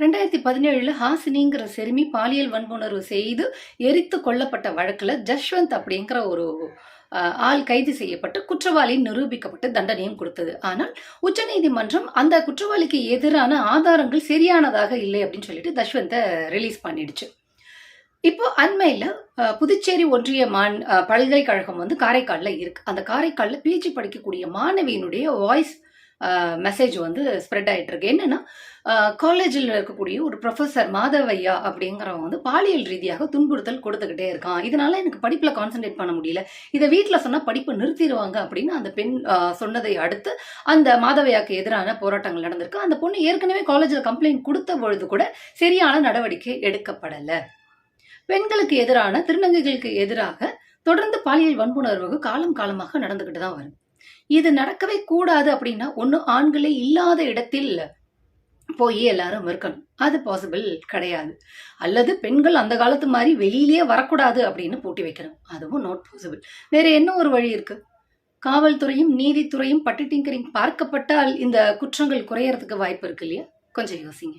ரெண்டாயிரத்தி பதினேழில் ஹாசினிங்கிற செருமி பாலியல் வன்புணர்வு செய்து எரித்து கொல்லப்பட்ட வழக்கில் ஜஷ்வந்த் அப்படிங்கிற ஒரு ஆள் கைது செய்யப்பட்டு குற்றவாளி நிரூபிக்கப்பட்டு தண்டனையும் கொடுத்தது. ஆனால் உச்சநீதிமன்றம் அந்த குற்றவாளிக்கு எதிரான ஆதாரங்கள் சரியானதாக இல்லை அப்படின்னு சொல்லிட்டு தஷ்வந்தை ரிலீஸ் பண்ணிடுச்சு. இப்போ அண்மையில் புதுச்சேரி ஒன்றிய மான் பல்கலைக்கழகம் வந்து காரைக்காலில் இருக்கு. அந்த காரைக்காலில் பிஜி படிக்கக்கூடிய மாணவியினுடைய வாய்ஸ் மெசேஜ் வந்து ஸ்ப்ரெட் ஆகிட்டு இருக்கு என்னன்னா காலேஜில் இருக்கக்கூடிய ஒரு ப்ரொஃபஸர் மாதவையா அப்படிங்கிறவங்க வந்து பாலியல் ரீதியாக துன்புறுத்தல் கொடுத்துக்கிட்டே இருக்கான். இதனால எனக்கு படிப்பில் கான்சென்ட்ரேட் பண்ண முடியல. இதை வீட்டில் சொன்னால் படிப்பு நிறுத்திடுவாங்க அப்படின்னு அந்த பெண் சொன்னதை அடுத்து அந்த மாதவையாக்கு எதிரான போராட்டங்கள் நடந்திருக்கு. அந்த பொண்ணு ஏற்கனவே காலேஜில் கம்ப்ளைண்ட் கொடுத்த பொழுது கூட சரியான நடவடிக்கை எடுக்கப்படலை. பெண்களுக்கு எதிரான திருநங்கைகளுக்கு எதிராக தொடர்ந்து பாலியல் வன்புணர்வு காலம் காலமாக நடந்துக்கிட்டு தான் வரும். இது நடக்கவே கூடாது அப்படின்னா ஒன்று ஆண்களே இல்லாத இடத்தில் போய் எல்லாரும் இருக்கணும். அது பாசிபிள் கிடையாது. அல்லது பெண்கள் அந்த காலத்து மாதிரி வெளியிலேயே வரக்கூடாது அப்படின்னு பூட்டி வைக்கணும். அதுவும் நாட் பாசிபிள் வேற என்ன ஒரு வழி இருக்கு? காவல்துறையும் நீதித்துறையும் பட்டு டிங்கரிங் பார்க்கப்பட்டால் இந்த குற்றங்கள் குறையறதுக்கு வாய்ப்பு இருக்கு இல்லையா? கொஞ்சம் யோசிங்க.